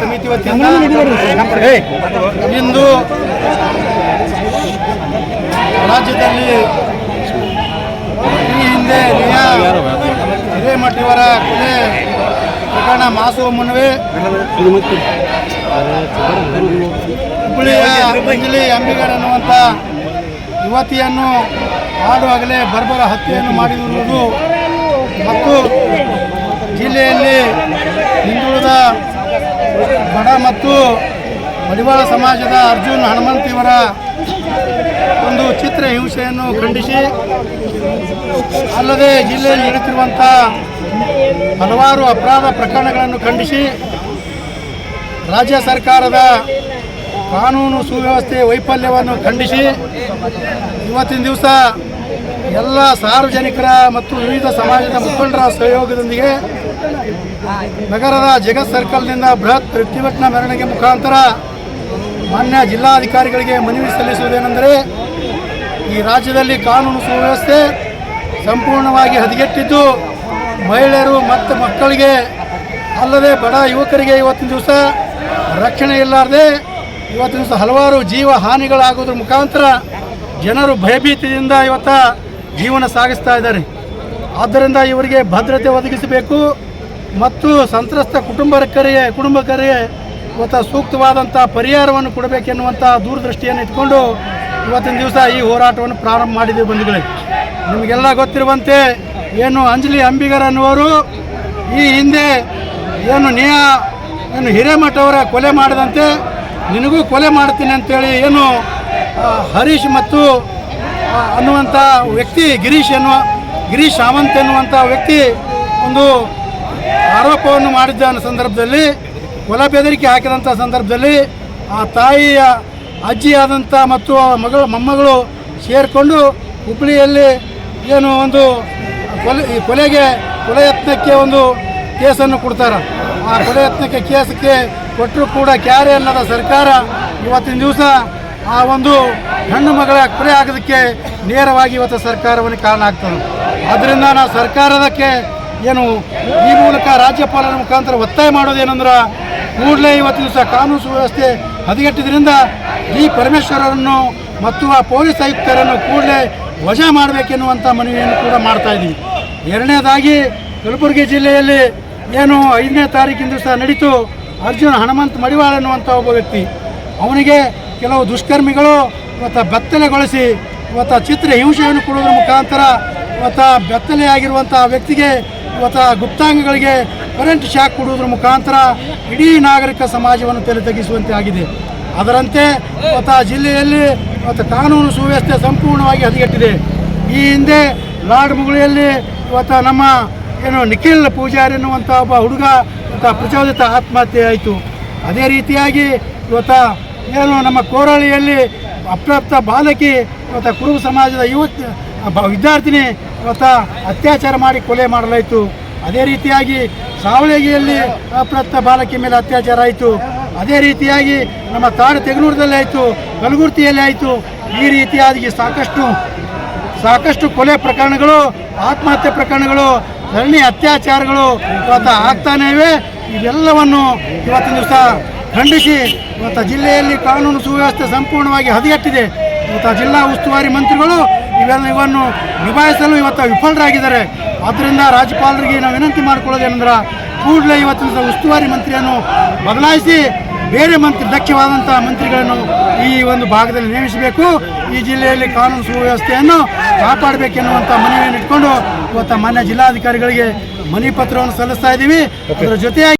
ಸಮಿತಿ ವತಿಯಿಂದ ಇಂದು ರಾಜ್ಯದಲ್ಲಿ ಈ ಹಿಂದೆ ಹಿರೇಮಠಿಯವರ ಕೊಲೆ ಪ್ರಕರಣ ಮಾಸುವ ಮುನ್ನವೇ ಹುಬ್ಬಳ್ಳಿಯ ಅಂಜಲಿ ಅಂಬಿಗರ್ ಅನ್ನುವಂಥ ಯುವತಿಯನ್ನು ಮಾಡುವಾಗಲೇ ಬರ್ಬರ ಹತ್ಯೆಯನ್ನು ಮಾಡಿರುವುದು ಮತ್ತು ಜಿಲ್ಲೆಯಲ್ಲಿ ಹಿಂದುಳಿದ ಬಡ ಮತ್ತು ಮಡಿವಾಳ ಸಮಾಜದ ಅರ್ಜುನ್ ಹನುಮಂತಿಯವರ ಒಂದು ಚಿತ್ರ ಹಿಂಸೆಯನ್ನು ಖಂಡಿಸಿ, ಅಲ್ಲದೆ ಜಿಲ್ಲೆಯಲ್ಲಿ ನಡೆಯುತ್ತಿರುವಂಥ ಹಲವಾರು ಅಪರಾಧ ಪ್ರಕರಣಗಳನ್ನು ಖಂಡಿಸಿ, ರಾಜ್ಯ ಸರ್ಕಾರದ ಕಾನೂನು ಸುವ್ಯವಸ್ಥೆ ವೈಫಲ್ಯವನ್ನು ಖಂಡಿಸಿ, ಇವತ್ತಿನ ದಿವಸ ಎಲ್ಲ ಸಾರ್ವಜನಿಕರ ಮತ್ತು ವಿವಿಧ ಸಮಾಜದ ಮುಖಂಡರ ಸಹಯೋಗದೊಂದಿಗೆ ನಗರದ ಜಗತ್ ಸರ್ಕಲ್ನಿಂದ ಬೃಹತ್ ಪ್ರತಿಭಟನಾ ಮೆರವಣಿಗೆ ಮುಖಾಂತರ ಮಾನ್ಯ ಜಿಲ್ಲಾಧಿಕಾರಿಗಳಿಗೆ ಮನವಿ ಸಲ್ಲಿಸುವುದೇನೆಂದರೆ ಈ ರಾಜ್ಯದಲ್ಲಿ ಕಾನೂನು ಸುವ್ಯವಸ್ಥೆ ಸಂಪೂರ್ಣವಾಗಿ ಹದಗೆಟ್ಟಿದ್ದು ಮಹಿಳೆಯರು ಮತ್ತು ಮಕ್ಕಳಿಗೆ ಅಲ್ಲದೆ ಬಡ ಯುವಕರಿಗೆ ಇವತ್ತಿನ ದಿವಸ ರಕ್ಷಣೆ ಇಲ್ಲಾರದೆ ಇವತ್ತಿನ ದಿವಸ ಹಲವಾರು ಜೀವ ಹಾನಿಗಳಾಗೋದ್ರ ಮುಖಾಂತರ ಜನರು ಭಯಭೀತಿಯಿಂದ ಇವತ್ತ ಜೀವನ ಸಾಗಿಸ್ತಾ ಇದ್ದಾರೆ. ಆದ್ದರಿಂದ ಇವರಿಗೆ ಭದ್ರತೆ ಒದಗಿಸಬೇಕು ಮತ್ತು ಸಂತ್ರಸ್ತ ಕುಟುಂಬಕರಿಗೆ ಕುಟುಂಬಕರಿಗೆ ಇವತ್ತು ಸೂಕ್ತವಾದಂಥ ಪರಿಹಾರವನ್ನು ಕೊಡಬೇಕೆನ್ನುವಂಥ ದೂರದೃಷ್ಟಿಯನ್ನು ಇಟ್ಕೊಂಡು ಇವತ್ತಿನ ದಿವಸ ಈ ಹೋರಾಟವನ್ನು ಪ್ರಾರಂಭ ಮಾಡಿದ್ದೀವಿ ಬಂಧುಗಳೇ. ನಿಮಗೆಲ್ಲ ಗೊತ್ತಿರುವಂತೆ ಏನು ಅಂಜಲಿ ಅಂಬಿಗರ್ ಅನ್ನುವರು ಈ ಹಿಂದೆ ಏನು ನಿಯಾ, ಏನು ಹಿರೇಮಠ ಅವರ ಕೊಲೆ ಮಾಡದಂತೆ ನಿನಗೂ ಕೊಲೆ ಮಾಡ್ತೀನಿ ಅಂತೇಳಿ ಏನು ಹರೀಶ್ ಮತ್ತು ಅನ್ನುವಂಥ ವ್ಯಕ್ತಿ ಗಿರೀಶ್ ಎನ್ನುವ, ಗಿರೀಶ್ ಸಾವಂತ್ ಎನ್ನುವಂಥ ವ್ಯಕ್ತಿ ಒಂದು ಆರೋಪವನ್ನು ಮಾಡಿದ್ದ ಸಂದರ್ಭದಲ್ಲಿ ಕೊಲ ಬೆದರಿಕೆ ಹಾಕಿದಂಥ ಸಂದರ್ಭದಲ್ಲಿ ಆ ತಾಯಿಯ ಅಜ್ಜಿಯಾದಂಥ ಮತ್ತು ಮಗಳು, ಮೊಮ್ಮಗಳು ಸೇರಿಕೊಂಡು ಹುಬ್ಬಳ್ಳಿಯಲ್ಲಿ ಏನು ಒಂದು ಕೊಲೆ, ಈ ಕೊಲೆಗೆ, ಕೊಲೆ ಯತ್ನಕ್ಕೆ ಒಂದು ಕೇಸನ್ನು ಕೊಡ್ತಾರೆ. ಆ ಕೊಲೆ ಯತ್ನಕ್ಕೆ ಕೇಸಕ್ಕೆ ಕೊಟ್ಟರು ಕೂಡ ಕ್ಯಾರೆ ಅನ್ನದ ಸರ್ಕಾರ ಇವತ್ತಿನ ದಿವಸ ಆ ಒಂದು ಹೆಣ್ಣು ಮಗಳ ಕೊಲೆ ಆಗೋದಕ್ಕೆ ನೇರವಾಗಿ ಇವತ್ತು ಸರ್ಕಾರವನ್ನು ಕಾರಣ ಆಗ್ತದೆ. ಅದರಿಂದ ನಾವು ಸರ್ಕಾರದಕ್ಕೆ ಏನು ಈ ಮೂಲಕ ರಾಜ್ಯಪಾಲರ ಮುಖಾಂತರ ಒತ್ತಾಯ ಮಾಡೋದೇನೆಂದ್ರೆ ಕೂಡಲೇ ಇವತ್ತು ದಿವಸ ಕಾನೂನು ಸುವ್ಯವಸ್ಥೆ ಹದಗೆಟ್ಟಿದ್ರಿಂದ ಈ ಪರಮೇಶ್ವರರನ್ನು ಮತ್ತು ಆ ಪೊಲೀಸ್ ಆಯುಕ್ತರನ್ನು ಕೂಡಲೇ ವಜಾ ಮಾಡಬೇಕೆನ್ನುವಂಥ ಮನವಿಯನ್ನು ಕೂಡ ಮಾಡ್ತಾ ಇದ್ದೀವಿ. ಎರಡನೇದಾಗಿ ಕಲಬುರಗಿ ಜಿಲ್ಲೆಯಲ್ಲಿ ಏನು ಐದನೇ ತಾರೀಕಿನ ದಿವಸ ನಡೀತು ಅರ್ಜುನ್ ಹನುಮಂತ್ ಮಡಿವಾಳ ಅನ್ನುವಂಥ ಒಬ್ಬ ವ್ಯಕ್ತಿ. ಅವನಿಗೆ ಕೆಲವು ದುಷ್ಕರ್ಮಿಗಳು ಇವತ್ತು ಬೆತ್ತಲೆಗೊಳಿಸಿ ಇವತ್ತು ಚಿತ್ರ ಹಿಂಸೆಯನ್ನು ಕೊಡುವುದರ ಮುಖಾಂತರ ಇವತ್ತು ಬೆತ್ತಲೆಯಾಗಿರುವಂಥ ವ್ಯಕ್ತಿಗೆ ಇವತ್ತು ಗುಪ್ತಾಂಗಗಳಿಗೆ ಕರೆಂಟ್ ಶಾಕ್ ಕೊಡುವುದರ ಮುಖಾಂತರ ಇಡೀ ನಾಗರಿಕ ಸಮಾಜವನ್ನು ತೆರೆ ತೆಗೆಸುವಂತೆ ಆಗಿದೆ. ಅದರಂತೆ ಇವತ್ತು ಜಿಲ್ಲೆಯಲ್ಲಿ ಇವತ್ತು ಕಾನೂನು ಸುವ್ಯವಸ್ಥೆ ಸಂಪೂರ್ಣವಾಗಿ ಹದಗೆಟ್ಟಿದೆ. ಈ ಹಿಂದೆ ಲಾರ್ಡ್ ಮುಗುಳಿಯಲ್ಲಿ ಇವತ್ತು ನಮ್ಮ ಏನು ನಿಖಿಲ್ ಪೂಜಾರಿ ಎನ್ನುವಂಥ ಒಬ್ಬ ಹುಡುಗ ಪ್ರಚೋದಿತ ಆತ್ಮಹತ್ಯೆ ಆಯಿತು. ಅದೇ ರೀತಿಯಾಗಿ ಇವತ್ತು ಏನು ನಮ್ಮ ಕೋರಳಿಯಲ್ಲಿ ಅಪ್ರಾಪ್ತ ಬಾಲಕಿ ಇವತ್ತು ಕುರುಬ ಸಮಾಜದ ಯುವ ವಿದ್ಯಾರ್ಥಿನಿ ಇವತ್ತು ಅತ್ಯಾಚಾರ ಮಾಡಿ ಕೊಲೆ ಮಾಡಲಾಯಿತು. ಅದೇ ರೀತಿಯಾಗಿ ಸಾವಳಗಿಯಲ್ಲಿ ಅಪ್ರಾಪ್ತ ಬಾಲಕಿ ಮೇಲೆ ಅತ್ಯಾಚಾರ ಆಯಿತು. ಅದೇ ರೀತಿಯಾಗಿ ನಮ್ಮ ತಾಡು ತೆಗನೂರದಲ್ಲಿ ಆಯಿತು ಕಲಗುರ್ತಿಯಲ್ಲಿ ಆಯಿತು. ಈ ರೀತಿಯಾಗಿ ಸಾಕಷ್ಟು ಸಾಕಷ್ಟು ಕೊಲೆ ಪ್ರಕರಣಗಳು, ಆತ್ಮಹತ್ಯೆ ಪ್ರಕರಣಗಳು ಸರಣಿ ಅತ್ಯಾಚಾರಗಳು ಇವತ್ತು ಆಗ್ತಾನೇ ಇವೆ. ಇವೆಲ್ಲವನ್ನು ಇವತ್ತಿನ ದಿವಸ ಖಂಡಿಸಿ, ಇವತ್ತು ಜಿಲ್ಲೆಯಲ್ಲಿ ಕಾನೂನು ಸುವ್ಯವಸ್ಥೆ ಸಂಪೂರ್ಣವಾಗಿ ಹದಗೆಟ್ಟಿದೆ. ಇವತ್ತು ಜಿಲ್ಲಾ ಉಸ್ತುವಾರಿ ಮಂತ್ರಿಗಳು ಇವೆಲ್ಲ ಇವನ್ನು ನಿಭಾಯಿಸಲು ಇವತ್ತು ವಿಫಲರಾಗಿದ್ದಾರೆ. ಆದ್ದರಿಂದ ರಾಜ್ಯಪಾಲರಿಗೆ ನಾವು ವಿನಂತಿ ಮಾಡಿಕೊಳ್ಳೋದೇನೆಂದ್ರೆ ಕೂಡಲೇ ಇವತ್ತಿನ ಉಸ್ತುವಾರಿ ಮಂತ್ರಿಯನ್ನು ಬದಲಾಯಿಸಿ ಬೇರೆ ಮಂತ್ರಿ ದಕ್ಷವಾದಂಥ ಮಂತ್ರಿಗಳನ್ನು ಈ ಒಂದು ಭಾಗದಲ್ಲಿ ನೇಮಿಸಬೇಕು. ಈ ಜಿಲ್ಲೆಯಲ್ಲಿ ಕಾನೂನು ಸುವ್ಯವಸ್ಥೆಯನ್ನು ಕಾಪಾಡಬೇಕೆನ್ನುವಂಥ ಮನವಿಯನ್ನು ಇಟ್ಕೊಂಡು ಇವತ್ತು ಮಾನ್ಯ ಜಿಲ್ಲಾಧಿಕಾರಿಗಳಿಗೆ ಮನವಿ ಪತ್ರವನ್ನು ಸಲ್ಲಿಸ್ತಾ ಇದ್ದೀವಿ. ಅದರ ಜೊತೆಯಾಗಿ